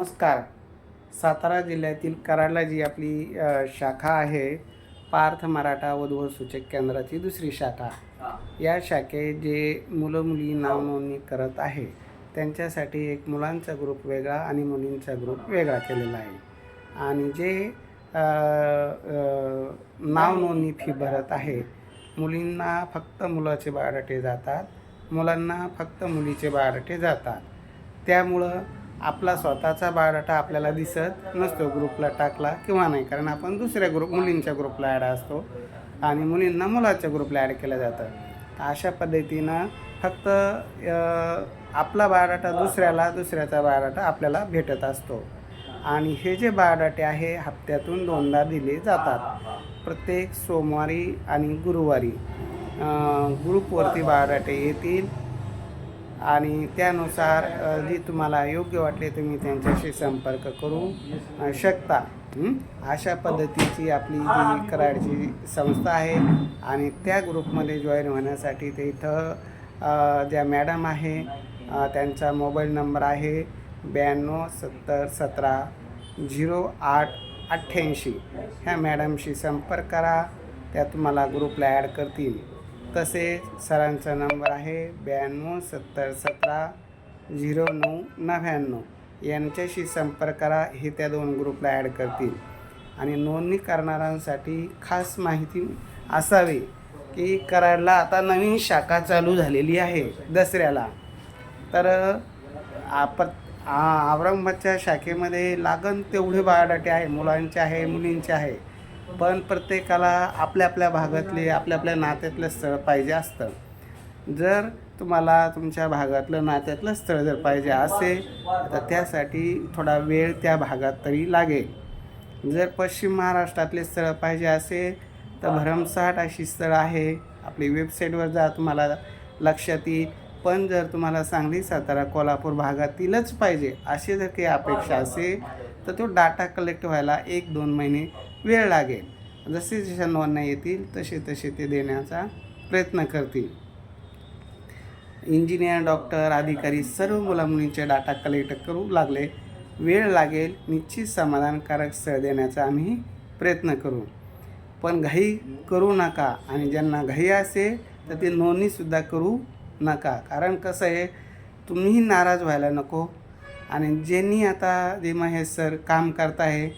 नमस्कार. सातारा जिल्ह्यातील कराडला जी आपली शाखा आहे पार्थ मराठा वधू सूचक केंद्राची दुसरी शाखा. या शाखेत जे मुलं मुली नाव नोंदणी करत आहे त्यांच्यासाठी एक मुलांचा ग्रुप वेगळा आणि मुलींचा ग्रुप वेगळा केलेला आहे. आणि जे अ, अ, नाव नोंदणी फी भरत आहे मुलींना फक्त मुलाचे बायोडाटे जातात मुलांना फक्त मुलीचे बायोडाटे जातात. त्यामुळं आपला स्वतःचा बायोडाटा आपल्याला दिसत नसतो ग्रुपला टाकला किंवा नाही. कारण आपण दुसऱ्या ग्रुप मुलींच्या ग्रुपला ॲड असतो आणि मुलींना मुलाच्या ग्रुपला ॲड केलं जातं. तर अशा पद्धतीनं फक्त आपला बायोडाटा दुसऱ्याला दुसऱ्याचा बायोडाटा आपल्याला भेटत असतो. आणि हे जे बायोडाटे आहे हप्त्यातून दोनदा दिले जातात. प्रत्येक सोमवारी आणि गुरुवारी. ग्रुपवरती बायोडाटे येतील. आणि त्यानुसार जी तुम्हाला योग्य वाटले तुम्ही त्यांच्याशी संपर्क करू. शकता अशा पद्धतीची आपली जी कराडची संस्था आहे आणि त्या ग्रुपमध्ये जॉईन होण्यासाठी ते इथं ज्या मॅडम आहे त्यांचा मोबाईल नंबर आहे ब्याण्णव सत्तर सतरा झिरो आठ अठ्ठ्याऐंशी. ह्या मॅडमशी संपर्क करा त्या तुम्हाला ग्रुपला ॲड करतील. तसेच सरांचा नंबर आहे ब्याण्णव सत्तर सतरा झिरो नऊ नव्याण्णव. यांच्याशी संपर्क करा हे त्या दोन ग्रुपला ॲड करतील. आणि नोंदणी करणाऱ्यांसाठी खास माहिती असावी की कराडला आता नवीन शाखा चालू झालेली आहे दसऱ्याला. तर आप औरंगाबादच्या शाखेमध्ये लागन तेवढे बायोडाटे आहे मुलांचे आहे मुलींचे आहे. पण प्रत्येकाला आपल्या आपल्या भागातले आपल्या आपल्या नात्यातलं स्थळ पाहिजे असतं. जर तुम्हाला तुमच्या भागातलं नात्यातलं स्थळ जर पाहिजे असेल तर त्यासाठी थोडा वेळ त्या भागात तरी लागेल. जर पश्चिम महाराष्ट्रातले स्थळं पाहिजे असेल तर भरमसाठ अशी स्थळं आहे. आपली वेबसाईटवर जा तुम्हाला लक्षात येईल. पण जर तुम्हाला सांगली सातारा कोल्हापूर भागातीलच पाहिजे अशी जर काही अपेक्षा असेल तर तो डाटा कलेक्ट व्हायला एक दोन महिने वेळ लागेल. जसे जशा नोंदण्या येतील तसे तसे ते देण्याचा प्रयत्न करतील. इंजिनियर डॉक्टर अधिकारी सर्व मुलामुलींचे डाटा कलेक्ट करू लागले. वेळ लागेल निश्चित समाधानकारक स्थळ देण्याचा आम्ही प्रयत्न करू. पण घाई करू नका आणि ज्यांना घाई असेल तर ते नोंदणीसुद्धा करू नका. कारण कसं आहे तुम्हीही नाराज व्हायला नको. आणि ज्यांनी आता जे महेश सर काम करत आहे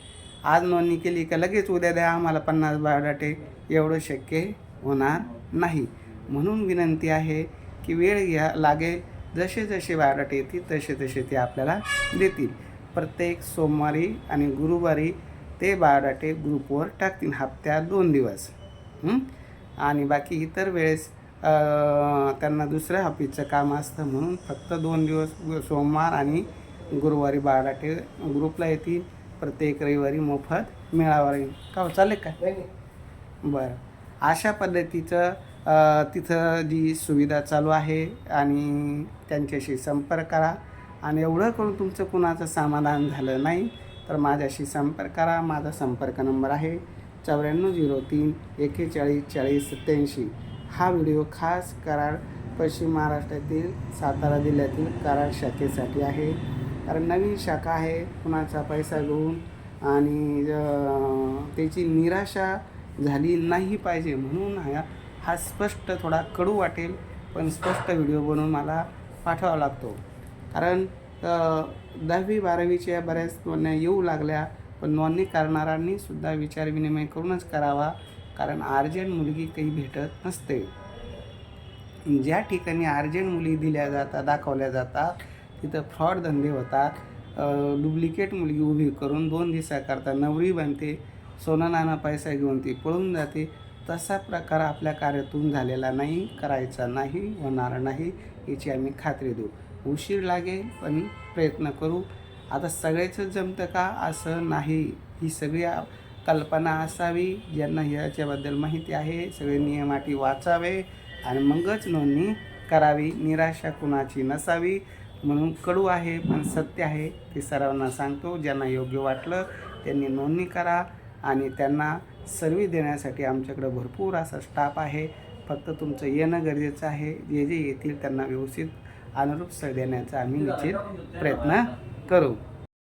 आज नोंदणी केली का लगेच उद्या द्या आम्हाला पन्नास बायोडाटे एवढं शक्य होणार नाही. म्हणून विनंती आहे की वेळ घ्या लागेल जसे जसे बायोडाटे येतील तसे तसे ते आपल्याला देतील. प्रत्येक सोमवारी आणि गुरुवारी ते बायोडाटे ग्रुपवर टाकतील हप्त्यात दोन दिवस. आणि बाकी इतर वेळेस त्यांना दुसऱ्या ऑफिसचं काम असतं म्हणून फक्त दोन दिवस सोमवार आणि गुरुवारी बायोडाटे ग्रुपला येतील. प्रत्येक रविवारी मोफत मेळावा येईल का हो, चालेल काय बरं. अशा पद्धतीचं तिथं जी सुविधा चालू आहे आणि त्यांच्याशी संपर्क करा. आणि एवढं करून तुमचं कुणाचं समाधान झालं नाही तर माझ्याशी संपर्क करा. माझा संपर्क नंबर आहे चौऱ्याण्णव झिरो तीन एकेचाळीस चाळीस सत्याऐंशी. हा व्हिडिओ खास कराड पश्चिम महाराष्ट्रातील सातारा जिल्ह्यातील कराड शाखेसाठी आहे. कारण नवीन शाखा आहे कुणाचा पैसा घेऊन आणि त्याची निराशा झाली नाही पाहिजे म्हणून हा हा स्पष्ट थोडा कडू वाटेल पण स्पष्ट व्हिडिओ बनवून मला पाठवावा लागतो. कारण दहावी बारावीच्या बऱ्याच नोंदण्या येऊ लागल्या पण नोंदणी करणाऱ्यांनी सुद्धा विचारविनिमय करूनच करावा कारण अर्जंट मुलगी काही भेटत नसते. ज्या ठिकाणी अर्जंट मुली दिल्या जातात दाखवल्या जातात तिथं फ्रॉड धंदे होतात. डुप्लिकेट मुलगी उभी करून दोन दिवसाकरता नवरी बनते सोनं नाना पैसा घेऊन ती पळून जाते. तसा प्रकार आपल्या कार्यातून झालेला नाही करायचा नाही होणार नाही याची आम्ही खात्री देऊ. उशीर लागेल पण प्रयत्न करू. आता सगळ्याचं जमतं का? असं नाही. ही सगळी कल्पना असावी ज्यांना ह्याच्याबद्दल माहिती आहे सगळे नियमाटी वाचावे आणि मगच नोंदणी करावी. निराशा कुणाची नसावी. म्हणून कडू आहे पण सत्य आहे ते सर्वांना सांगतो. ज्यांना योग्य वाटलं त्यांनी नोंदणी करा आणि त्यांना सर्व्हिस देण्यासाठी आमच्याकडं भरपूर असा स्टाफ आहे. फक्त तुमचं येणं गरजेचं आहे. जे जे येतील त्यांना व्यवस्थित अनुरूप सर देण्याचा आम्ही निश्चित प्रयत्न करू.